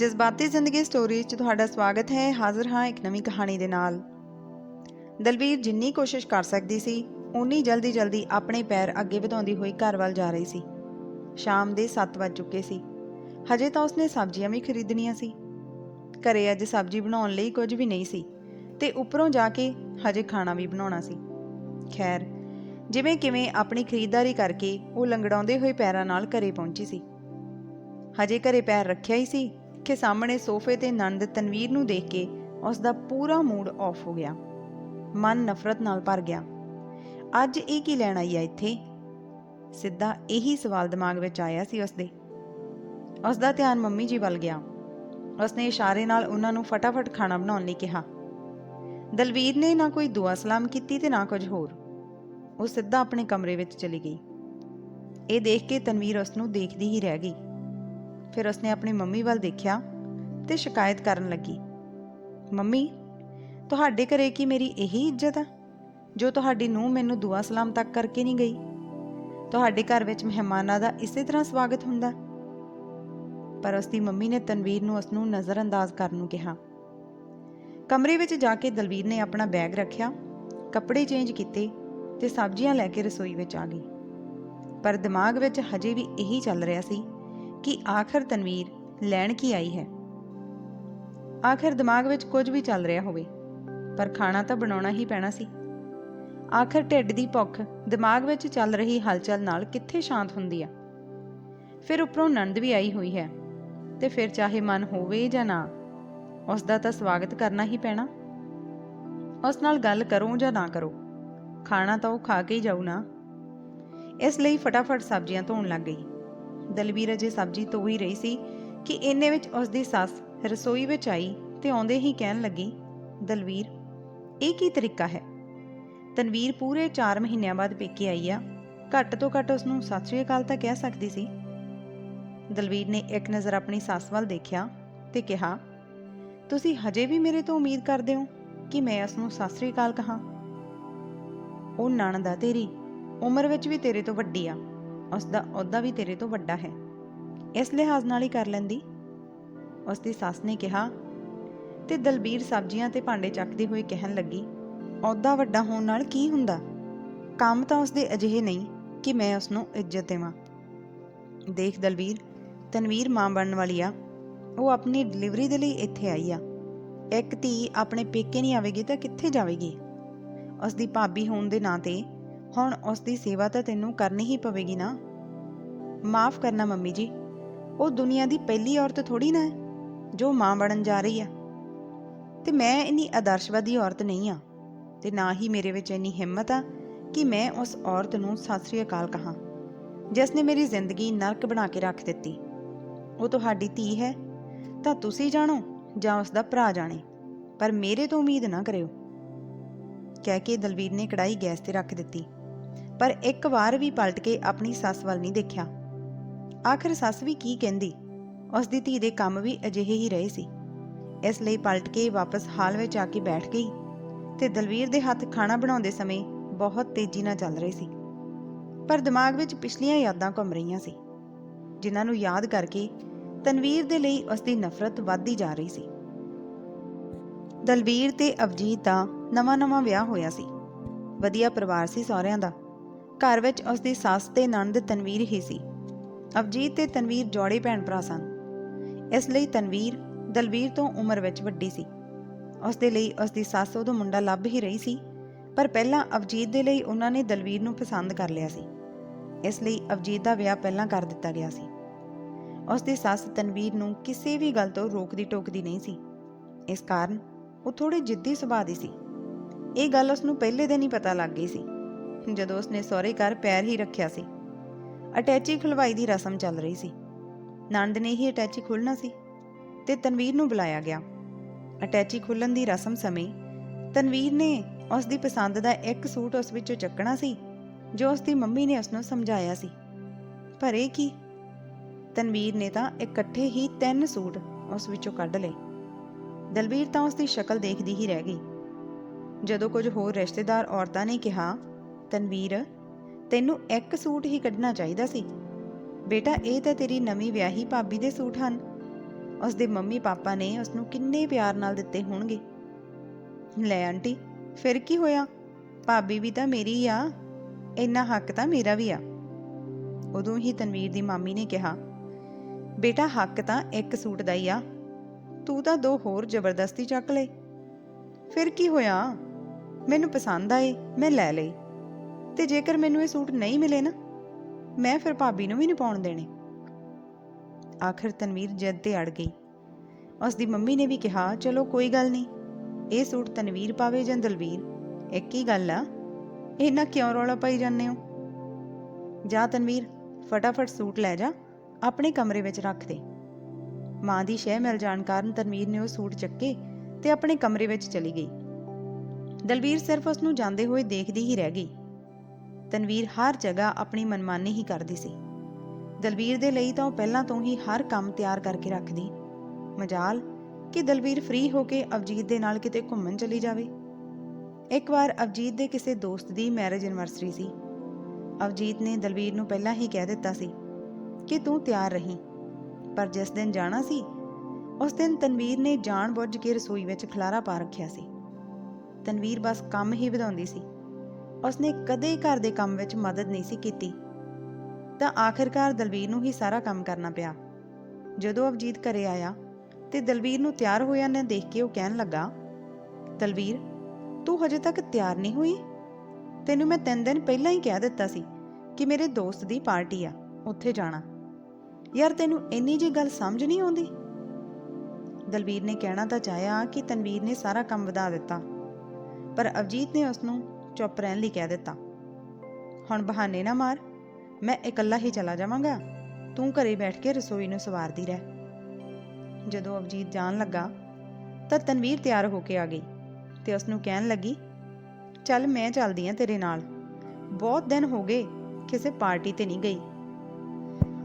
ਜਜ਼ਬਾਤੀ ਜ਼ਿੰਦਗੀ ਸਟੋਰੀ 'ਚ ਤੁਹਾਡਾ ਸਵਾਗਤ ਹੈ। ਹਾਜ਼ਰ ਹਾਂ ਇੱਕ ਨਵੀਂ ਕਹਾਣੀ ਦੇ ਨਾਲ। ਦਲਵੀਰ ਜਿੰਨੀ ਕੋਸ਼ਿਸ਼ ਕਰ ਸਕਦੀ ਸੀ ਉਨੀ ਜਲਦੀ ਜਲਦੀ ਆਪਣੇ ਪੈਰ ਅੱਗੇ ਵਧਾਉਂਦੀ ਹੋਈ ਘਰ ਵੱਲ ਜਾ ਰਹੀ ਸੀ। ਸ਼ਾਮ ਦੇ 7 ਵੱਜ ਚੁੱਕੇ ਸੀ। ਹਜੇ ਤਾਂ ਉਸਨੇ ਸਬਜ਼ੀਆਂ ਵੀ ਖਰੀਦਣੀਆਂ ਸੀ। ਘਰੇ ਅੱਜ ਸਬਜ਼ੀ ਬਣਾਉਣ ਲਈ ਕੁਝ ਵੀ ਨਹੀਂ ਸੀ ਤੇ ਉੱਪਰੋਂ ਜਾ ਕੇ ਹਜੇ ਖਾਣਾ ਵੀ ਬਣਾਉਣਾ ਸੀ। ਖੈਰ, ਜਿਵੇਂ ਕਿਵੇਂ ਆਪਣੀ ਖਰੀਦਦਾਰੀ ਕਰਕੇ ਉਹ ਲੰਗੜਾਉਂਦੇ ਹੋਏ ਪੈਰਾਂ ਨਾਲ ਘਰੇ ਪਹੁੰਚੀ ਸੀ। ਹਜੇ ਘਰੇ ਪੈਰ ਰੱਖਿਆ ਹੀ ਸੀ ਕਿ ਸਾਹਮਣੇ ਸੋਫੇ ਤੇ ਨੰਦ ਤਨਵੀਰ ਨੂੰ ਦੇਖ ਕੇ ਉਸ ਦਾ ਪੂਰਾ ਮੂਡ ਆਫ ਹੋ ਗਿਆ। ਮਨ ਨਫ਼ਰਤ ਨਾਲ ਭਰ ਗਿਆ। ਅੱਜ ਇਹ ਕੀ ਲੈਣ ਆਈ ਆ ਇੱਥੇ? ਸਿੱਧਾ ਇਹੀ ਸਵਾਲ ਦਿਮਾਗ ਵਿੱਚ ਆਇਆ ਸੀ ਉਸਦੇ। ਉਸ ਦਾ ਧਿਆਨ ਮੰਮੀ ਜੀ ਵੱਲ ਗਿਆ। ਉਸਨੇ ਇਸ਼ਾਰੇ ਨਾਲ ਉਹਨਾਂ ਨੂੰ ਫਟਾਫਟ ਖਾਣਾ ਬਣਾਉਣ ਲਈ ਕਿਹਾ। ਦਲਵੀਰ ਨੇ ਨਾ ਕੋਈ ਦੁਆ ਸਲਾਮ ਕੀਤੀ ਤੇ ਨਾ ਕੁਝ ਹੋਰ। ਉਹ ਸਿੱਧਾ ਆਪਣੇ ਕਮਰੇ ਵਿੱਚ ਚਲੀ ਗਈ। ਇਹ ਦੇਖ ਕੇ ਤਨਵੀਰ ਉਸ ਨੂੰ ਦੇਖਦੀ ਹੀ ਰਹਿ ਗਈ। ਫਿਰ ਉਸਨੇ ਆਪਣੀ ਮੰਮੀ ਵੱਲ ਦੇਖਿਆ ਤੇ ਸ਼ਿਕਾਇਤ ਕਰਨ ਲੱਗੀ। ਮੰਮੀ, ਤੁਹਾਡੇ ਘਰੇ ਕੀ ਮੇਰੀ ਇਹੀ ਇੱਜ਼ਤ ਆ? ਜੋ ਤੁਹਾਡੀ ਨੂੰਹ ਮੈਨੂੰ ਦੁਆ ਸਲਾਮ ਤੱਕ ਕਰਕੇ ਨਹੀਂ ਗਈ? ਤੁਹਾਡੇ ਘਰ ਵਿੱਚ ਮਹਿਮਾਨਾਂ ਦਾ ਇਸੇ ਤਰ੍ਹਾਂ ਸਵਾਗਤ ਹੁੰਦਾ? ਪਰ ਉਸਦੀ ਮੰਮੀ ਨੇ ਤਨਵੀਰ ਨੂੰ ਉਸ ਨੂੰ ਨਜ਼ਰਅੰਦਾਜ਼ ਕਰਨ ਨੂੰ ਕਿਹਾ। ਕਮਰੇ ਵਿੱਚ ਜਾ ਕੇ ਦਲਵੀਰ ਨੇ ਆਪਣਾ ਬੈਗ ਰੱਖਿਆ, ਕੱਪੜੇ ਚੇਂਜ ਕੀਤੇ ਤੇ ਸਬਜ਼ੀਆਂ ਲੈ ਕੇ ਰਸੋਈ ਵਿੱਚ ਆ ਗਈ। ਪਰ ਦਿਮਾਗ ਵਿੱਚ ਹਜੇ ਵੀ ਇਹੀ ਚੱਲ ਰਿਹਾ ਸੀ ਕਿ ਆਖਰ ਤਨਵੀਰ ਲੈਣ ਕੀ ਆਈ ਹੈ? ਆਖਰ ਦਿਮਾਗ ਵਿੱਚ ਕੁਝ ਵੀ ਚੱਲ ਰਿਹਾ ਹੋਵੇ, ਪਰ ਖਾਣਾ ਤਾਂ ਬਣਾਉਣਾ ਹੀ ਪੈਣਾ ਸੀ। ਆਖਰ ਢਿੱਡ ਦੀ ਭੁੱਖ ਦਿਮਾਗ ਵਿੱਚ ਚੱਲ ਰਹੀ ਹਲਚਲ ਨਾਲ ਕਿੱਥੇ ਸ਼ਾਂਤ ਹੁੰਦੀ ਆ? ਫਿਰ ਉੱਪਰੋਂ ਨੰਦ ਵੀ ਆਈ ਹੋਈ ਹੈ, ਤੇ ਫਿਰ ਚਾਹੇ ਮਨ ਹੋਵੇ ਜਾਂ ਨਾ ਉਸ ਦਾ ਤਾਂ ਸਵਾਗਤ ਕਰਨਾ ਹੀ ਪੈਣਾ। ਉਸ ਨਾਲ ਗੱਲ ਕਰੋ ਜਾਂ ਨਾ ਕਰੋ, ਖਾਣਾ ਤਾਂ ਉਹ ਖਾ ਕੇ ਹੀ ਜਾਊ ਨਾ। ਇਸ ਲਈ ਫਟਾਫਟ ਸਬਜ਼ੀਆਂ ਧੋਣ ਲੱਗ ਗਈ। ਦਲਵੀਰ ਅਜੇ ਸਬਜ਼ੀ ਧੋ ਹੀ ਰਹੀ ਸੀ ਕਿ ਇੰਨੇ ਵਿੱਚ ਉਸ ਦੀ ਸੱਸ ਰਸੋਈ ਵਿੱਚ ਆਈ ਤੇ ਆਉਂਦੇ ਹੀ ਕਹਿਣ ਲੱਗੀ, ਦਲਵੀਰ, ਇਹ ਕੀ ਤਰੀਕਾ ਹੈ? ਤਨਵੀਰ ਪੂਰੇ 4 ਮਹੀਨਿਆਂ ਬਾਅਦ ਪੇਕੇ ਆਈ ਆ। ਘੱਟ ਤੋਂ ਘੱਟ ਉਸ ਨੂੰ ਸਤਿ ਸ਼੍ਰੀ ਅਕਾਲ ਤਾਂ ਕਹਿ ਸਕਦੀ ਸੀ। ਦਲਵੀਰ ਨੇ ਇੱਕ ਨਜ਼ਰ ਆਪਣੀ ਸੱਸ ਵੱਲ ਦੇਖਿਆ ਤੇ ਕਿਹਾ, ਤੁਸੀਂ ਹਜੇ ਵੀ ਮੇਰੇ ਤੋਂ ਉਮੀਦ ਕਰਦੇ ਹੋ ਕਿ ਮੈਂ ਉਸ ਨੂੰ ਸਤਿ ਸ਼੍ਰੀ ਅਕਾਲ ਕਹਾਂ? ਉਹ ਨਣਦਾ ਤੇਰੀ, ਉਮਰ ਵਿੱਚ ਵੀ ਤੇਰੇ ਤੋਂ ਵੱਡੀ ਆ। ਉਸ ਦਾ ਅਹੁਦਾ ਵੀ ਤੇਰੇ ਤੋਂ ਵੱਡਾ ਹੈ। ਇਸ ਲਿਹਾਜ਼ ਨਾਲ ਹੀ ਕਰ ਲੈਂਦੀ। ਉਸ ਦੀ ਸੱਸ ਨੇ ਕਿਹਾ ਤੇ ਦਲਬੀਰ ਸਬਜ਼ੀਆਂ ਤੇ ਭਾਂਡੇ ਚੱਕਦੇ ਹੋਏ ਕਹਿਣ ਲੱਗੀ, ਅਹੁਦਾ ਵੱਡਾ ਹੋਣ ਨਾਲ ਕੀ ਹੁੰਦਾ? ਕੰਮ ਤਾਂ ਉਸ ਦੇ ਅਜਿਹੇ ਨਹੀਂ ਕਿ ਮੈਂ ਉਸ ਨੂੰ ਇੱਜ਼ਤ ਦੇਵਾਂ। ਦੇਖ ਦਲਬੀਰ, ਤਨਵੀਰ ਮਾਂ ਬਣਨ ਵਾਲੀ ਆ। ਉਹ ਆਪਣੀ ਡਿਲੀਵਰੀ ਦੇ ਲਈ ਇੱਥੇ ਆਈ ਆ। ਇੱਕ ਧੀ ਆਪਣੇ ਪੇਕੇ ਨਹੀਂ ਆਵੇਗੀ ਤਾਂ ਕਿੱਥੇ ਜਾਵੇਗੀ? ਉਸ ਦੀ ਭਾਬੀ ਹੋਣ ਦੇ ਨਾਂ ਤੇ ਹੁਣ ਉਸ ਦੀ ਸੇਵਾ ਤਾਂ ਤੈਨੂੰ ਕਰਨੀ ਹੀ ਪਵੇਗੀ ਨਾ। ਮਾਫ ਕਰਨਾ ਮੰਮੀ ਜੀ, ਉਹ ਦੁਨੀਆ ਦੀ ਪਹਿਲੀ ਔਰਤ ਥੋੜੀ ਨਾ ਹੈ, ਜੋ ਮਾਂ ਬਣਨ ਜਾ ਰਹੀ ਆ। ਤੇ ਮੈਂ ਇੰਨੀ ਆਦਰਸ਼ਵਾਦੀ ਔਰਤ ਨਹੀਂ ਆ, ਤੇ ਨਾ ਹੀ ਮੇਰੇ ਵਿੱਚ ਇੰਨੀ ਹਿੰਮਤ ਆ ਕਿ ਮੈਂ ਉਸ ਔਰਤ ਨੂੰ ਸਤਿ ਸ੍ਰੀ ਅਕਾਲ ਕਹਾਂ, ਜਿਸ ਨੇ ਮੇਰੀ ਜ਼ਿੰਦਗੀ ਨਰਕ ਬਣਾ ਕੇ ਰੱਖ ਦਿੱਤੀ। ਉਹ ਤੁਹਾਡੀ ਧੀ ਹੈ, ਤਾਂ ਤੁਸੀਂ ਜਾਣੋ ਜਾਂ ਉਸ ਦਾ ਭਰਾ ਜਾਣੇ, ਪਰ ਮੇਰੇ ਤੋਂ ਉਮੀਦ ਨਾ ਕਰਿਓ। ਕਹਿ ਕੇ ਦਲਵੀਰ ਨੇ ਕੜਾਈ ਗੈਸ ਤੇ ਰੱਖ ਦਿੱਤੀ। ਪਰ ਇੱਕ ਵਾਰ ਵੀ ਪਲਟ ਕੇ ਆਪਣੀ ਸੱਸ ਵੱਲ ਨਹੀਂ ਦੇਖਿਆ। ਆਖਰ ਸੱਸ ਵੀ ਕੀ ਕਹਿੰਦੀ? ਉਸ ਦੀ ਧੀ ਦੇ ਕੰਮ ਵੀ ਅਜਿਹੇ ਹੀ ਰਹੇ ਸੀ। ਇਸ ਲਈ ਪਲਟ ਕੇ ਵਾਪਸ ਹਾਲ ਵਿੱਚ ਆ ਕੇ ਬੈਠ ਗਈ ਤੇ ਦਲਵੀਰ ਦੇ ਹੱਥ ਖਾਣਾ ਬਣਾਉਂਦੇ ਸਮੇਂ ਬਹੁਤ ਤੇਜ਼ੀ ਨਾਲ ਚੱਲ ਰਹੇ ਸੀ। ਪਰ ਦਿਮਾਗ ਵਿੱਚ ਪਿਛਲੀਆਂ ਯਾਦਾਂ ਘੁੰਮ ਰਹੀਆਂ ਸੀ, ਜਿਨ੍ਹਾਂ ਨੂੰ ਯਾਦ ਕਰਕੇ ਤਨਵੀਰ ਦੇ ਲਈ ਉਸ ਦੀ ਨਫ਼ਰਤ ਵੱਧਦੀ ਜਾ ਰਹੀ ਸੀ। ਦਲਵੀਰ ਤੇ ਅਵਜੀਤ ਦਾ ਨਵਾਂ-ਨਵਾਂ ਵਿਆਹ ਹੋਇਆ ਸੀ। ਵਧੀਆ ਪਰਿਵਾਰ ਸੀ ਸਹੁਰਿਆਂ ਦਾ। ਘਰ ਵਿੱਚ ਉਸ ਦੀ ਸੱਸ ਤੇ ਨਣਦ ਤਨਵੀਰ ਹੀ ਸੀ। ਅਵਜੀਤ ਤੇ ਤਨਵੀਰ ਜੋੜੇ ਭੈਣ ਭਰਾ ਸਨ। ਇਸ ਲਈ ਤਨਵੀਰ ਦਲਵੀਰ ਤੋਂ ਉਮਰ ਵਿੱਚ ਵੱਡੀ ਸੀ। ਉਸ ਦੇ ਲਈ ਉਸ ਦੀ ਸੱਸ ਉਹਦਾ ਮੁੰਡਾ ਲੱਭ ਹੀ ਰਹੀ ਸੀ, ਪਰ ਪਹਿਲਾਂ ਅਵਜੀਤ ਦੇ ਲਈ ਉਹਨਾਂ ਨੇ ਦਲਵੀਰ ਨੂੰ ਪਸੰਦ ਕਰ ਲਿਆ ਸੀ। ਇਸ ਲਈ ਅਵਜੀਤ ਦਾ ਵਿਆਹ ਪਹਿਲਾਂ ਕਰ ਦਿੱਤਾ ਗਿਆ ਸੀ। ਉਸ ਦੀ ਸੱਸ ਤਨਵੀਰ ਨੂੰ ਕਿਸੇ ਵੀ ਗੱਲ ਤੋਂ ਰੋਕਦੀ ਟੋਕਦੀ ਨਹੀਂ ਸੀ। ਇਸ ਕਾਰਨ ਉਹ ਥੋੜੀ ਜਿੱਦੀ ਸੁਭਾਅ ਦੀ ਸੀ। ਇਹ ਗੱਲ ਉਸ ਨੂੰ ਪਹਿਲੇ ਦਿਨ ਹੀ ਪਤਾ ਲੱਗ ਗਈ ਸੀ। ਜਦੋਂ ਉਸਨੇ ਸਹੁਰੇ ਘਰ ਪੈਰ ਹੀ ਰੱਖਿਆ ਸੀ। ਅਟੈਚੀ ਖੁਲਵਾਈ ਦੀ ਰਸਮ ਚੱਲ ਰਹੀ ਸੀ। ਨੰਦ ਨੇ ਹੀ ਅਟੈਚੀ ਖੋਲਣਾ ਸੀ ਤੇ ਤਨਵੀਰ ਨੂੰ ਬੁਲਾਇਆ ਗਿਆ। ਅਟੈਚੀ ਖੁੱਲਣ ਦੀ ਰਸਮ ਸਮੇਂ ਤਨਵੀਰ ਨੇ ਉਸ ਦੀ ਪਸੰਦ ਦਾ ਇੱਕ ਸੂਟ ਉਸ ਵਿੱਚੋਂ ਚੱਕਣਾ ਸੀ, ਜੋ ਉਸ ਦੀ ਮੰਮੀ ਨੇ ਉਸ ਨੂੰ ਸਮਝਾਇਆ ਸੀ। ਪਰ ਇਹ ਕੀ? ਤਨਵੀਰ ਨੇ ਤਾਂ ਇਕੱਠੇ ਹੀ ਤਿੰਨ ਸੂਟ ਉਸ ਵਿੱਚੋਂ ਕੱਢ ਲਏ। ਦਲਬੀਰ ਤਾਂ ਉਸ ਦੀ ਸ਼ਕਲ ਦੇਖਦੀ ਹੀ ਰਹਿ ਗਈ। ਜਦੋਂ ਕੁਝ ਹੋਰ ਰਿਸ਼ਤੇਦਾਰ ਔਰਤਾਂ ਨੇ ਕਿਹਾ ਤਨਵੀਰ, ਤੈਨੂੰ ਇੱਕ ਸੂਟ ਹੀ ਕੱਢਣਾ ਚਾਹੀਦਾ ਸੀ। ਬੇਟਾ, ਇਹ ਤਾਂ ਤੇਰੀ ਨਵੀਂ ਵਿਆਹੀ ਭਾਬੀ ਦੇ ਸੂਟ ਹਨ। ਉਸ ਦੇ ਮੰਮੀ ਪਾਪਾ ਨੇ ਉਸ ਨੂੰ ਕਿੰਨੇ ਪਿਆਰ ਨਾਲ ਦਿੱਤੇ ਹੋਣਗੇ। ਲੈ ਆਂਟੀ, ਫਿਰ ਕੀ ਹੋਇਆ? ਭਾਬੀ ਵੀ ਤਾਂ ਮੇਰੀ ਆ, ਇੰਨਾ ਹੱਕ ਤਾਂ ਮੇਰਾ ਵੀ ਆ। ਉਦੋਂ ਹੀ ਤਨਵੀਰ ਦੀ ਮਾਮੀ ਨੇ ਕਿਹਾ, ਬੇਟਾ, ਹੱਕ ਤਾਂ ਇੱਕ ਸੂਟ ਦਾ ਹੀ ਆ। ਤੂੰ ਤਾਂ ਦੋ ਹੋਰ ਜ਼ਬਰਦਸਤੀ ਚੱਕ ਲਏ। ਫਿਰ ਕੀ ਹੋਇਆ? ਮੈਨੂੰ ਪਸੰਦ ਆਏ, ਮੈਂ ਲੈ ਲਈ ਤੇ ਜੇਕਰ ਮੈਨੂੰ ਇਹ ਸੂਟ ਨਹੀਂ ਮਿਲੇ ਨਾ, ਮੈਂ ਫਿਰ ਭਾਬੀ ਨੂੰ ਵੀ ਨਹੀਂ ਪਾਉਣ ਦੇਣੇ। ਆਖਿਰ ਤਨਵੀਰ ਜਿੱਦ ਤੇ ਅੜ ਗਈ। ਉਸ ਦੀ ਮੰਮੀ ਨੇ ਵੀ ਕਿਹਾ, ਚਲੋ ਕੋਈ ਗੱਲ ਨਹੀਂ, ਇਹ ਸੂਟ ਤਨਵੀਰ ਪਾਵੇ ਜਾਂ ਦਲਵੀਰ? ਇੱਕ ਹੀ ਗੱਲ ਆ ਇਹਨਾਂ ਕਿਉਂ ਰੌਲਾ ਪਾਈ ਜਾਂਦੇ ਹੋ? ਜਾ ਤਨਵੀਰ, ਫਟਾਫਟ ਸੂਟ ਲੈ ਜਾ, ਆਪਣੇ ਕਮਰੇ ਵਿੱਚ ਰੱਖ ਦੇ। ਮਾਂ ਦੀ ਸ਼ਹਿ ਮਿਲ ਜਾਣ ਕਾਰਨ ਤਨਵੀਰ ਨੇ ਉਹ ਸੂਟ ਚੱਕੇ ਤੇ ਆਪਣੇ ਕਮਰੇ ਵਿੱਚ ਚਲੀ ਗਈ। ਦਲਵੀਰ ਸਿਰਫ ਉਸ ਨੂੰ ਜਾਂਦੇ ਹੋਏ ਦੇਖਦੀ ਹੀ ਰਹਿ ਗਈ। ਤਨਵੀਰ ਹਰ ਜਗ੍ਹਾ ਆਪਣੀ ਮਨਮਾਨੀ ਹੀ ਕਰਦੀ ਸੀ। ਦਲਬੀਰ ਦੇ ਲਈ ਤਾਂ ਉਹ ਪਹਿਲਾਂ ਤੋਂ ਹੀ ਹਰ ਕੰਮ ਤਿਆਰ ਕਰਕੇ ਰੱਖਦੀ। ਮਜਾਲ ਕਿ ਦਲਬੀਰ ਫ੍ਰੀ ਹੋ ਕੇ ਅਵਜੀਤ ਦੇ ਨਾਲ ਕਿਤੇ ਘੁੰਮਣ ਚਲੀ ਜਾਵੇ। ਇੱਕ ਵਾਰ ਅਵਜੀਤ ਦੇ ਕਿਸੇ ਦੋਸਤ ਦੀ ਮੈਰਿਜ ਐਨਵਰਸਰੀ ਸੀ। ਅਵਜੀਤ ਨੇ ਦਲਵੀਰ ਨੂੰ ਪਹਿਲਾਂ ਹੀ ਕਹਿ ਦਿੱਤਾ ਸੀ ਕਿ ਤੂੰ ਤਿਆਰ ਰਹੀਂ। ਪਰ ਜਿਸ ਦਿਨ ਜਾਣਾ ਸੀ, ਉਸ ਦਿਨ ਤਨਵੀਰ ਨੇ ਜਾਣ-ਬੁੱਝ ਕੇ ਰਸੋਈ ਵਿੱਚ ਖਲਾਰਾ ਪਾ ਰੱਖਿਆ ਸੀ। ਤਨਵੀਰ ਬਸ ਕੰਮ ਹੀ ਵਧਾਉਂਦੀ ਸੀ। ਉਸਨੇ ਕਦੇ ਘਰ ਦੇ ਕੰਮ ਵਿੱਚ ਮਦਦ ਨਹੀਂ ਸੀ ਕੀਤੀ। ਤਾਂ ਆਖਿਰਕਾਰ ਦਲਵੀਰ ਨੂੰ ਹੀ ਸਾਰਾ ਕੰਮ ਕਰਨਾ ਪਿਆ। ਜਦੋਂ ਅਵਜੀਤ ਘਰੇ ਆਇਆ ਤੇ ਦਲਵੀਰ ਨੂੰ ਤਿਆਰ ਹੋਇਆ ਨਾ ਦੇਖ ਕੇ ਉਹ ਕਹਿਣ ਲੱਗਾ, ਦਲਵੀਰ, ਤੂੰ ਹਜੇ ਤੱਕ ਤਿਆਰ ਨਹੀਂ ਹੋਈ? ਤੈਨੂੰ ਮੈਂ ਤਿੰਨ ਦਿਨ ਪਹਿਲਾਂ ਹੀ ਕਹਿ ਦਿੱਤਾ ਸੀ ਕਿ ਮੇਰੇ ਦੋਸਤ ਦੀ ਪਾਰਟੀ ਆ, ਉੱਥੇ ਜਾਣਾ। ਯਾਰ ਤੈਨੂੰ ਇੰਨੀ ਜੀ ਗੱਲ ਸਮਝ ਨਹੀਂ ਆਉਂਦੀ? ਦਲਵੀਰ ਨੇ ਕਹਿਣਾ ਤਾਂ ਚਾਹਿਆ ਕਿ ਤਨਵੀਰ ਨੇ ਸਾਰਾ ਕੰਮ ਵਧਾ ਦਿੱਤਾ। ਪਰ ਅਵਜੀਤ ਨੇ ਉਸ ਨੂੰ ਚੁੱਪ ਰਹਿਣ ਲਈ ਕਹਿ ਦਿੱਤਾ। ਹੁਣ ਬਹਾਨੇ ਨਾ ਮਾਰ, ਮੈਂ ਇਕੱਲਾ ਹੀ ਚਲਾ ਜਾਵਾਂਗਾ। ਤੂੰ ਘਰੇ ਬੈਠ ਕੇ ਰਸੋਈ ਨੂੰ ਸਵਾਰਦੀ ਰਹਿ। ਜਦੋਂ ਅਵਜੀਤ ਜਾਣ ਲੱਗਾ, ਤਾਂ ਤਨਵੀਰ ਤਿਆਰ ਹੋ ਕੇ ਆ ਗਈ ਤੇ ਉਸ ਨੂੰ ਕਹਿਣ ਲੱਗੀ, ਚੱਲ ਮੈਂ ਚੱਲਦੀ ਆ ਤੇਰੇ ਨਾਲ। ਬਹੁਤ ਦਿਨ ਹੋ ਗਏ ਕਿਸੇ ਪਾਰਟੀ ਤੇ ਨਹੀਂ ਗਈ।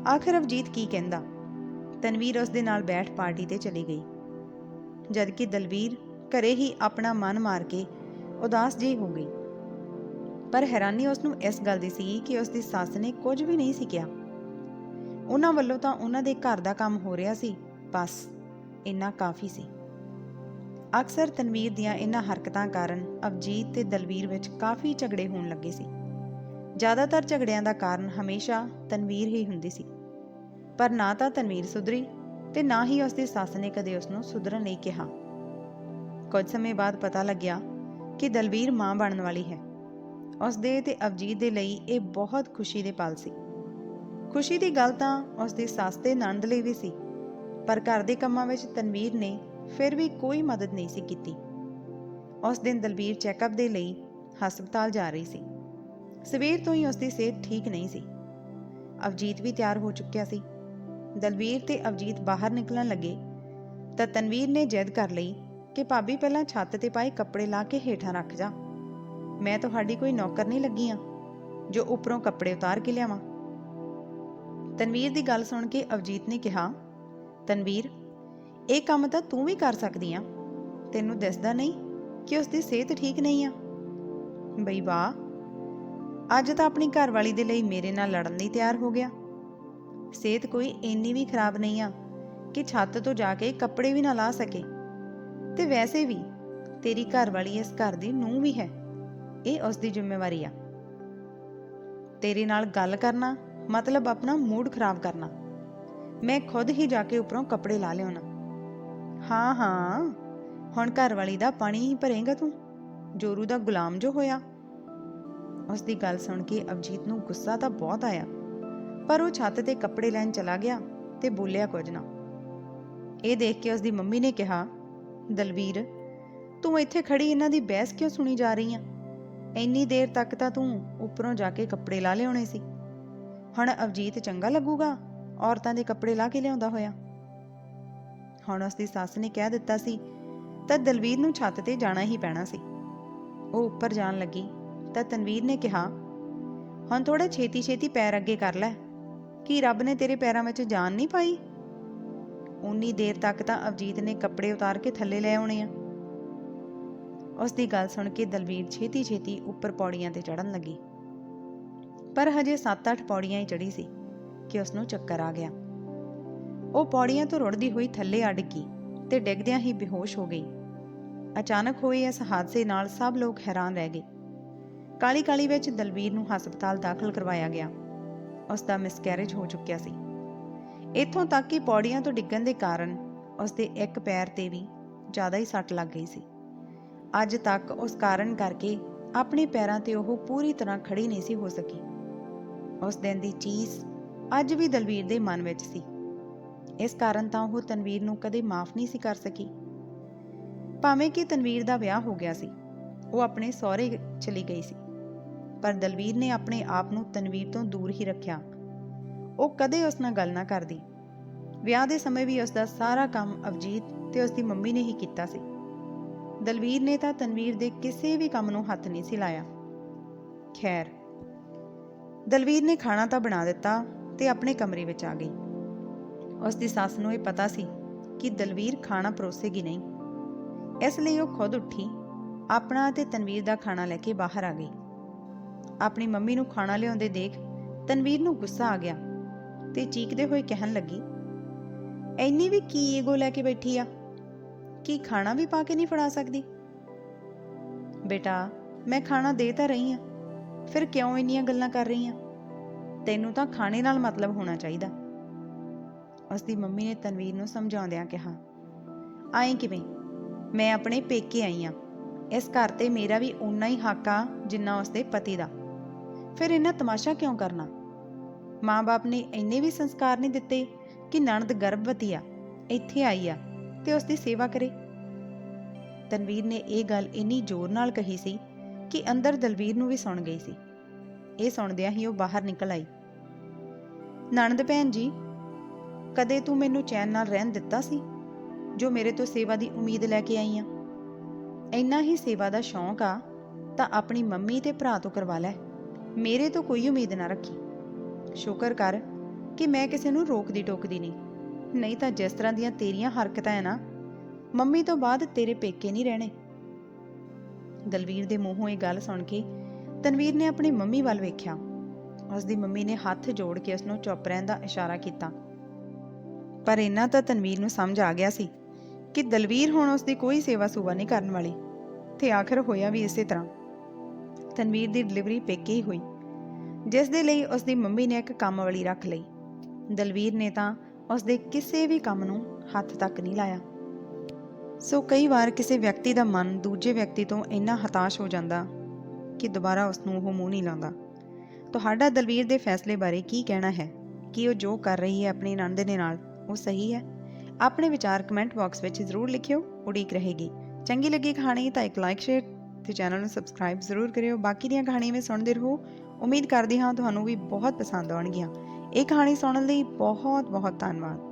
ਆਖਰ ਅਵਜੀਤ ਕੀ ਕਹਿੰਦਾ? ਤਨਵੀਰ ਉਸ ਦੇ ਨਾਲ ਬੈਠ ਪਾਰਟੀ ਤੇ ਚਲੀ ਗਈ। ਜਦਕਿ ਦਲਵੀਰ ਘਰੇ ਹੀ ਆਪਣਾ ਮਨ ਮਾਰ ਕੇ ਉਦਾਸ ਜੀ ਹੋ ਗਈ। ਪਰ ਹੈਰਾਨੀ ਉਸ ਨੂੰ ਇਸ ਗੱਲ ਦੀ ਸੀ ਕਿ ਉਸ ਦੀ ਸੱਸ ਨੇ ਕੁਝ ਵੀ ਨਹੀਂ ਸੀ ਕਿਹਾ। ਉਹਨਾਂ ਵੱਲੋਂ ਤਾਂ ਉਹਨਾਂ ਦੇ ਘਰ ਦਾ ਕੰਮ ਹੋ ਰਿਹਾ ਸੀ, ਬਸ ਇੰਨਾ ਕਾਫੀ ਸੀ। ਅਕਸਰ ਤਨਵੀਰ ਦੀਆਂ ਇਹਨਾਂ ਹਰਕਤਾਂ ਕਾਰਨ ਅਵਜੀਤ ਤੇ ਦਲਵੀਰ ਵਿੱਚ ਕਾਫੀ ਝਗੜੇ ਹੋਣ ਲੱਗੇ ਸੀ। ਜ਼ਿਆਦਾਤਰ ਝਗੜਿਆਂ ਦਾ ਕਾਰਨ ਹਮੇਸ਼ਾ ਤਨਵੀਰ ਹੀ ਹੁੰਦੀ ਸੀ। ਪਰ ਨਾ ਤਾਂ ਤਨਵੀਰ ਸੁਧਰੀ ਤੇ ਨਾ ਹੀ ਉਸ ਦੀ ਸੱਸ ਨੇ ਕਦੇ ਉਸ ਨੂੰ ਸੁਧਰਨ ਲਈ ਕਿਹਾ। ਕੁਝ ਸਮੇਂ ਬਾਅਦ ਪਤਾ ਲੱਗਿਆ ਕਿ ਦਲਵੀਰ ਮਾਂ ਬਣਨ ਵਾਲੀ ਹੈ। ਉਸਦੇ ਤੇ ਅਵਜੀਤ ਦੇ ਲਈ ਇਹ ਬਹੁਤ ਖੁਸ਼ੀ ਦੇ ਪਲ ਸੀ। ਖੁਸ਼ੀ ਦੀ ਗੱਲ ਤਾਂ ਉਸਦੀ ਸੱਸ ਤੇ ਨਣਦ ਲਈ ਵੀ ਸੀ, ਪਰ ਘਰ ਦੇ ਕੰਮਾਂ ਵਿੱਚ ਤਨਵੀਰ ਨੇ ਫਿਰ ਵੀ ਕੋਈ ਮਦਦ ਨਹੀਂ ਸੀ ਕੀਤੀ। ਉਸ ਦਿਨ ਦਲਬੀਰ ਚੈੱਕਅਪ ਦੇ ਲਈ ਹਸਪਤਾਲ ਜਾ ਰਹੀ ਸੀ। ਸਵੇਰ ਤੋਂ ਹੀ ਉਸਦੀ ਸਿਹਤ ਠੀਕ ਨਹੀਂ ਸੀ। ਅਵਜੀਤ ਵੀ ਤਿਆਰ ਹੋ ਚੁੱਕਿਆ ਸੀ। ਦਲਬੀਰ ਤੇ ਅਵਜੀਤ ਬਾਹਰ ਨਿਕਲਣ ਲੱਗੇ ਤਾਂ ਤਨਵੀਰ ਨੇ ਜਿੱਦ ਕਰ ਲਈ ਕਿ ਭਾਬੀ ਪਹਿਲਾਂ ਛੱਤ ਤੇ ਪਾਏ ਕੱਪੜੇ ਲਾ ਕੇ ਹੇਠਾਂ ਰੱਖ ਜਾ। ਮੈਂ ਤੁਹਾਡੀ ਕੋਈ ਨੌਕਰ ਨਹੀਂ ਲੱਗੀ ਆ, ਜੋ ਉੱਪਰੋਂ ਕੱਪੜੇ ਉਤਾਰ ਕੇ ਲਿਆਵਾਂ। ਤਨਵੀਰ ਦੀ ਗੱਲ ਸੁਣ ਕੇ ਅਵਜੀਤ ਨੇ ਕਿਹਾ, ਤਨਵੀਰ, ਇਹ ਕੰਮ ਤਾਂ ਤੂੰ ਵੀ ਕਰ ਸਕਦੀ ਆ। ਤੈਨੂੰ ਦਿਸਦਾ ਨਹੀਂ ਕਿ ਉਸ ਦੀ ਸਿਹਤ ਠੀਕ ਨਹੀਂ ਆ। ਬਈ ਵਾਹ, ਅੱਜ ਤਾਂ ਆਪਣੀ ਘਰਵਾਲੀ ਦੇ ਲਈ ਮੇਰੇ ਨਾਲ ਲੜਨ ਲਈ ਤਿਆਰ ਹੋ ਗਿਆ। ਸਿਹਤ ਕੋਈ ਇੰਨੀ ਵੀ ਖਰਾਬ ਨਹੀਂ ਆ ਕਿ ਛੱਤ ਤੋਂ ਜਾ ਕੇ ਕੱਪੜੇ ਵੀ ਨਾ ਲਾ ਸਕੇ। ਤੇ ਵੈਸੇ ਵੀ ਤੇਰੀ ਘਰਵਾਲੀ ਇਸ ਘਰ ਦੀ ਨੂੰਹ ਵੀ ਹੈ। ਇਹ ਉਸ ਦੀ ਜ਼ਿੰਮੇਵਾਰੀ ਆ। ਤੇਰੇ ਨਾਲ ਗੱਲ ਕਰਨਾ ਮਤਲਬ ਆਪਣਾ ਮੂਡ ਖਰਾਬ ਕਰਨਾ। ਮੈਂ ਖੁਦ ਹੀ ਜਾ ਕੇ ਉੱਪਰੋਂ ਕੱਪੜੇ ਲਾ ਲਿਆਉਣਾ। ਹਾਂ ਹਾਂ, ਹੁਣ ਘਰਵਾਲੀ ਦਾ ਪਾਣੀ ਹੀ ਭਰੇਗਾ ਤੂੰ। ਜੋਰੂ ਦਾ ਗੁਲਾਮ ਜੋ ਹੋਇਆ। ਉਸ ਦੀ ਗੱਲ ਸੁਣ ਕੇ ਅਵਜੀਤ ਨੂੰ ਗੁੱਸਾ ਤਾਂ ਬਹੁਤ ਆਇਆ। ਪਰ ਉਹ ਛੱਤ ਤੇ ਕੱਪੜੇ ਲੈਣ ਚਲਾ ਗਿਆ ਤੇ ਬੋਲਿਆ ਕੁਝ ਨਾ। ਇਹ ਦੇਖ ਕੇ ਉਸ ਦੀ ਮੰਮੀ ਨੇ ਕਿਹਾ ਦਲਵੀਰ ਤੂੰ ਇੱਥੇ ਖੜੀ ਇਹਨਾਂ ਦੀ ਬਹਿਸ ਕਿਉਂ ਸੁਣੀ ਜਾ ਰਹੀ ਆ? ਇੰਨੀ ਦੇਰ ਤੱਕ ਤਾਂ ਤੂੰ ਉੱਪਰੋਂ ਜਾ ਕੇ ਕੱਪੜੇ ਲਾ ਲਿਆਉਣੇ ਸੀ। ਹੁਣ ਅਵਜੀਤ ਚੰਗਾ ਲੱਗੂਗਾ, ਔਰਤਾਂ ਦੇ ਕੱਪੜੇ ਲਾ ਕੇ ਲਿਆਉਂਦਾ ਹੋਇਆ। ਹੁਣ ਉਸ ਦੀ ਸੱਸ ਨੇ ਕਹਿ ਦਿੱਤਾ ਸੀ, ਤਾਂ ਦਲਵੀਰ ਨੂੰ ਛੱਤ ਤੇ ਜਾਣਾ ਹੀ ਪੈਣਾ ਸੀ। ਉਹ ਉੱਪਰ ਜਾਣ ਲੱਗੀ, ਤਾਂ ਤਨਵੀਰ ਨੇ ਕਿਹਾ, ਹੁਣ ਥੋੜਾ ਛੇਤੀ ਛੇਤੀ ਪੈਰ ਅੱਗੇ ਕਰ ਲੈ। ਕੀ ਰੱਬ ਨੇ ਤੇਰੇ ਪੈਰਾਂ ਵਿੱਚ ਜਾਨ ਨਹੀਂ ਪਾਈ? ਉਨੀ ਦੇਰ ਤੱਕ ਤਾਂ ਅਵਜੀਤ ਨੇ ਕੱਪੜੇ ਉਤਾਰ ਕੇ ਥੱਲੇ ਲੈ ਆਉਣੇ ਆ। ਉਸ ਦੀ ਗੱਲ ਸੁਣ ਕੇ ਦਲਵੀਰ ਛੇਤੀ ਛੇਤੀ ਉੱਪਰ ਪੌੜੀਆਂ ਤੇ ਚੜਨ ਲੱਗੀ। ਪਰ ਹਜੇ 7-8 ਪੌੜੀਆਂ ਹੀ ਚੜੀ ਸੀ ਕਿ ਉਸ ਨੂੰ ਚੱਕਰ ਆ ਗਿਆ। ਉਹ ਪੌੜੀਆਂ ਤੋਂ ਰੁੜਦੀ ਹੋਈ ਥੱਲੇ ਆ ਡਿੱਗੀ ਤੇ ਡਿੱਗਦਿਆਂ ਹੀ ਬੇਹੋਸ਼ ਹੋ ਗਈ। ਅਚਾਨਕ ਹੋਏ ਇਸ ਹਾਦਸੇ ਨਾਲ ਸਭ ਲੋਕ ਹੈਰਾਨ ਰਹਿ ਗਏ। ਕਾਲੀ ਕਾਲੀ ਵਿੱਚ ਦਲਵੀਰ ਨੂੰ ਹਸਪਤਾਲ ਦਾਖਲ ਕਰਵਾਇਆ ਗਿਆ। ਉਸ ਦਾ ਮਿਸਕੈਰੇਜ ਹੋ ਚੁੱਕਿਆ ਸੀ। ਇੱਥੋਂ ਤੱਕ ਕਿ ਪੌੜੀਆਂ ਤੋਂ ਡਿੱਗਣ ਦੇ ਕਾਰਨ ਉਸ ਦੇ ਇੱਕ ਪੈਰ ਤੇ ਵੀ ਜ਼ਿਆਦਾ ਹੀ ਸੱਟ ਲੱਗ ਗਈ ਸੀ। ਅੱਜ ਤੱਕ ਉਸ ਕਾਰਨ ਕਰਕੇ ਆਪਣੇ ਪੈਰਾਂ ਤੇ ਉਹ ਪੂਰੀ ਤਰ੍ਹਾਂ ਖੜੀ ਨਹੀਂ ਸੀ ਹੋ ਸਕੀ। ਉਸ ਦਿਨ ਦੀ ਚੀਜ਼ ਅੱਜ ਵੀ ਦਲਵੀਰ ਦੇ ਮਨ ਵਿੱਚ ਸੀ। ਇਸ ਕਾਰਨ ਤਾਂ ਉਹ ਤਨਵੀਰ ਨੂੰ ਕਦੇ ਮਾਫ ਨਹੀਂ ਸੀ ਕਰ ਸਕੀ। ਭਾਵੇਂ ਕਿ ਤਨਵੀਰ ਦਾ ਵਿਆਹ ਹੋ ਗਿਆ ਸੀ, ਉਹ ਆਪਣੇ ਸਹੁਰੇ ਚਲੀ ਗਈ ਸੀ। ਪਰ ਦਲਵੀਰ ਨੇ ਆਪਣੇ ਆਪ ਨੂੰ ਤਨਵੀਰ ਤੋਂ ਦੂਰ ਹੀ ਰੱਖਿਆ। ਉਹ ਕਦੇ ਉਸ ਨਾਲ ਗੱਲ ਨਾ ਕਰਦੀ। ਵਿਆਹ ਦੇ ਸਮੇਂ ਵੀ ਉਸ ਦਾ ਸਾਰਾ ਕੰਮ ਅਵਜੀਤ ਤੇ ਉਸ ਦੀ ਮੰਮੀ ਨੇ ਹੀ ਕੀਤਾ ਸੀ। ਦਲਵੀਰ ਨੇ ਤਾਂ ਤਨਵੀਰ ਦੇ ਕਿਸੇ ਵੀ ਕੰਮ ਨੂੰ ਹੱਥ ਨਹੀਂ ਸੀ ਲਾਇਆ। ਖੈਰ, ਦਲਵੀਰ ਨੇ ਖਾਣਾ ਤਾਂ ਬਣਾ ਦਿੱਤਾ ਤੇ ਆਪਣੇ ਕਮਰੇ ਵਿੱਚ ਆ ਗਈ। ਉਸ ਦੀ ਸੱਸ ਨੂੰ ਇਹ ਪਤਾ ਸੀ ਕਿ ਦਲਵੀਰ ਖਾਣਾ ਪਰੋਸੇਗੀ ਨਹੀਂ। ਇਸ ਲਈ ਉਹ ਖੁਦ ਉੱਠੀ, ਆਪਣਾ ਤੇ ਤਨਵੀਰ ਦਾ ਖਾਣਾ ਲੈ ਕੇ ਬਾਹਰ ਆ ਗਈ। ਆਪਣੀ ਮੰਮੀ ਨੂੰ ਖਾਣਾ ਲਿਆਉਂਦੇ ਦੇਖ ਤਨਵੀਰ ਨੂੰ ਗੁੱਸਾ ਆ ਗਿਆ ਤੇ ਚੀਕਦੇ ਹੋਏ ਕਹਿਣ ਲੱਗੀ ਐਨੀ ਵੀ ਕੀ ਈਗੋ ਲੈ ਕੇ ਬੈਠੀ ਆ? ਕੀ ਖਾਣਾ ਵੀ ਪਾ ਕੇ ਨਹੀਂ ਫੜਾ ਸਕਦੀ? ਬੇਟਾ, ਮੈਂ ਖਾਣਾ ਦੇ ਤਾਂ ਰਹੀ ਆ, ਫਿਰ ਕਿਉਂ ਇੰਨੀਆਂ ਗੱਲਾਂ ਕਰ ਰਹੀ ਆ? ਤੈਨੂੰ ਤਾਂ ਖਾਣੇ ਨਾਲ ਮਤਲਬ ਹੋਣਾ ਚਾਹੀਦਾ। ਉਸ ਦੀ ਮੰਮੀ ਨੇ ਤਨਵੀਰ ਨੂੰ ਸਮਝਾਉਂਦਿਆਂ ਕਿਹਾ, ਆਏ ਕਿਵੇਂ? ਮੈਂ ਆਪਣੇ ਪੇਕੇ ਆਈ ਆ। ਇਸ ਘਰ ਤੇ ਮੇਰਾ ਵੀ ਓਨਾ ਹੀ ਹੱਕ ਆ ਜਿੰਨਾ ਉਸਦੇ ਪਤੀ ਦਾ। ਫਿਰ ਇਹਨਾਂ ਤਮਾਸ਼ਾ ਕਿਉਂ ਕਰਨਾ? ਮਾਂ-ਬਾਪ ਨੇ ਇੰਨੇ ਵੀ ਸੰਸਕਾਰ ਨਹੀਂ ਦਿੱਤੇ ਕਿ ਨਣਦ ਗਰਭਵਤੀ ਆ, ਇੱਥੇ ਆਈ ਆ। ਤੇ ਉਸ ਦੀ ਸੇਵਾ ਕਰੇ। ਤਨਵੀਰ ਨੇ ਇਹ ਗੱਲ ਇੰਨੀ ਜ਼ੋਰ ਨਾਲ ਕਹੀ ਸੀ ਕਿ ਅੰਦਰ ਦਲਵੀਰ ਨੂੰ ਵੀ ਸੁਣ ਗਈ ਸੀ। ਇਹ ਸੁਣਦਿਆਂ ਹੀ ਉਹ ਬਾਹਰ ਨਿਕਲ ਆਈ। ਨਣਦ ਭੈਣ ਜੀ, ਕਦੇ ਤੂੰ ਮੈਨੂੰ ਚੈਨ ਨਾਲ ਰਹਿਣ ਦਿੱਤਾ ਸੀ, ਜੋ ਮੇਰੇ ਤੋਂ ਸੇਵਾ ਦੀ ਉਮੀਦ ਲੈ ਕੇ ਆਈ ਆ? ਇੰਨਾ ਹੀ ਸੇਵਾ ਦਾ ਸ਼ੌਂਕ ਆ, ਤਾਂ ਆਪਣੀ ਮੰਮੀ ਤੇ ਭਰਾ ਤੋਂ ਕਰਵਾ ਲੈ। ਮੇਰੇ ਤੋਂ ਕੋਈ ਉਮੀਦ ਨਾ ਰੱਖੀ। ਸ਼ੁਕਰ ਕਰ ਕਿ ਮੈਂ ਕਿਸੇ ਨੂੰ ਰੋਕਦੀ ਟੋਕਦੀ ਨਹੀਂ। ਨਹੀਂ ਤਾਂ ਜਿਸ ਤਰ੍ਹਾਂ ਦੀਆਂ ਤੇਰੀਆਂ ਹਰਕਤਾਂ ਹੈ ਨਾ, ਮੰਮੀ ਤੋਂ ਬਾਅਦ ਤੇਰੇ ਪੇਕੇ ਨਹੀਂ ਰਹਿਣੇ। ਦਲਵੀਰ ਦੇ ਮੂੰਹੋਂ ਇਹ ਗੱਲ ਸੁਣ ਕੇ ਤਨਵੀਰ ਨੇ ਆਪਣੀ ਮੰਮੀ ਵੱਲ ਵੇਖਿਆ। ਉਸ ਦੀ ਮੰਮੀ ਨੇ ਹੱਥ ਜੋੜ ਕੇ ਉਸ ਨੂੰ ਚੁੱਪ ਰਹਿਣ ਦਾ ਇਸ਼ਾਰਾ ਕੀਤਾ। ਪਰ ਇਹਨਾਂ ਤਾਂ ਤਨਵੀਰ ਨੂੰ ਸਮਝ ਆ ਗਿਆ ਸੀ ਕਿ ਦਲਵੀਰ ਹੁਣ ਉਸ ਦੀ ਕੋਈ ਸੇਵਾ ਸੁਵਾ ਨਹੀਂ ਕਰਨ ਵਾਲੀ ਤੇ ਆਖਰ ਹੋਇਆ ਵੀ ਇਸੇ ਤਰ੍ਹਾਂ। ਤਨਵੀਰ ਦੀ ਡਿਲੀਵਰੀ ਪੇਕੇ ਹੀ ਹੋਈ, ਜਿਸ ਦੇ ਲਈ ਉਸ ਦੀ ਮੰਮੀ ਨੇ ਇੱਕ ਕੰਮ ਵਾਲੀ ਰੱਖ ਲਈ। ਦਲਵੀਰ ਨੇ ਤਾਂ ਉਸ ਦੇ ਕਿਸੇ ਵੀ ਕੰਮ ਨੂੰ ਹੱਥ ਤੱਕ ਨਹੀਂ ਲਾਇਆ। ਸੋ ਕਈ ਵਾਰ ਕਿਸੇ ਵਿਅਕਤੀ ਦਾ ਮਨ ਦੂਜੇ ਵਿਅਕਤੀ ਤੋਂ ਇੰਨਾ ਹਤਾਸ਼ ਹੋ ਜਾਂਦਾ ਕਿ ਦੁਬਾਰਾ ਉਸ ਨੂੰ ਉਹ ਮੂੰਹ ਨਹੀਂ ਲਾਉਂਦਾ। ਤੁਹਾਡਾ ਦਲਵੀਰ ਦੇ ਫੈਸਲੇ ਬਾਰੇ ਕੀ ਕਹਿਣਾ ਹੈ? ਕਿ ਉਹ ਜੋ ਕਰ ਰਹੀ ਹੈ ਆਪਣੀ ਆਨੰਦ ਦੇ ਨਾਲ, ਉਹ ਸਹੀ ਹੈ? ਆਪਣੇ ਵਿਚਾਰ ਕਮੈਂਟ ਬਾਕਸ ਵਿੱਚ ਜ਼ਰੂਰ ਲਿਖਿਓ, ਉਡੀਕ ਰਹੇਗੀ। ਚੰਗੀ ਲੱਗੀ ਕਹਾਣੀ ਤਾਂ ਇੱਕ ਲਾਈਕ ਸ਼ੇਅਰ ਤੇ ਚੈਨਲ ਨੂੰ ਸਬਸਕ੍ਰਾਈਬ ਜ਼ਰੂਰ ਕਰਿਓ। ਬਾਕੀ ਦੀਆਂ ਕਹਾਣੀਆਂ ਵੀ ਸੁਣਦੇ ਰਹੋ। ਉਮੀਦ ਕਰਦੀ ਹਾਂ ਤੁਹਾਨੂੰ ਵੀ ਬਹੁਤ ਪਸੰਦ ਆਉਣਗੀਆਂ। ਇਹ ਕਹਾਣੀ ਸੁਣਨ ਲਈ ਬਹੁਤ ਬਹੁਤ ਧੰਨਵਾਦ।